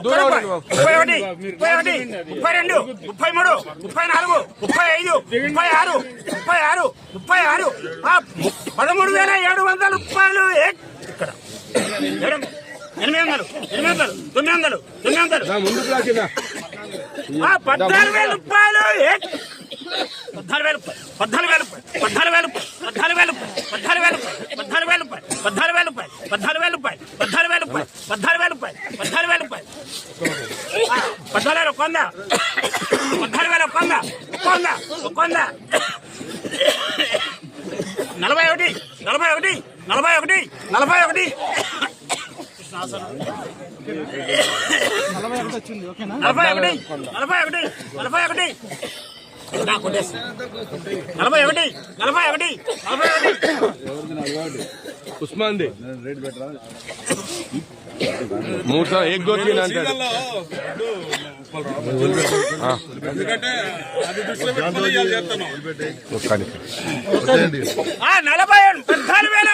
ముప్పై ఒకటి ముప్పై ఒకటి ముప్పై రెండు ముప్పై మూడు ముప్పై నాలుగు ముప్పై ఐదు ముప్పై ఆరు ముప్పై ఆరు ముప్పై ఆరు ఆ, పదమూడు వేల ఏడు వందల రూపాయలు ఇక్కడ ఎనిమిది వందలు ఎనిమిది వందలు తొమ్మిది వందలు తొమ్మిది వందలు పద్నాలుగు వేల రూపాయలు ఏ- పద్నాలుగు వేల రూపాయలు పద్నాలుగు వేల రూపాయలు పద్నాలుగు వేల రూపాయలు పద్నాలుగు వేల రూపాయలు పద్నాలుగు వేల రూపాయలు పద్నాలుగు వేల రూపాయలు పద్నాలుగు వేల రూపాయలు పద్నాలుగు వేల రూపాయలు పద్నాలుగు వేల రూపాయలు పద్నాలుగు వేల రూపాయలు పద్నాలుగు వేల రూపాయలు. పద్నాలుగు కొంద పద్నాలుగు వేల కొంద కొంద కొంద నలభై ఒకటి. నలభై ఒకటి. నలభై ఒకటి. నలభై ఒకటి. నలభై ఒకటి నలభై ఒకటి. నలభై ఒకటి. నలభై ఒకటి. నలభై ఉస్మాన్ ది మూడు సార్ నలభై పద్నాలుగు వేల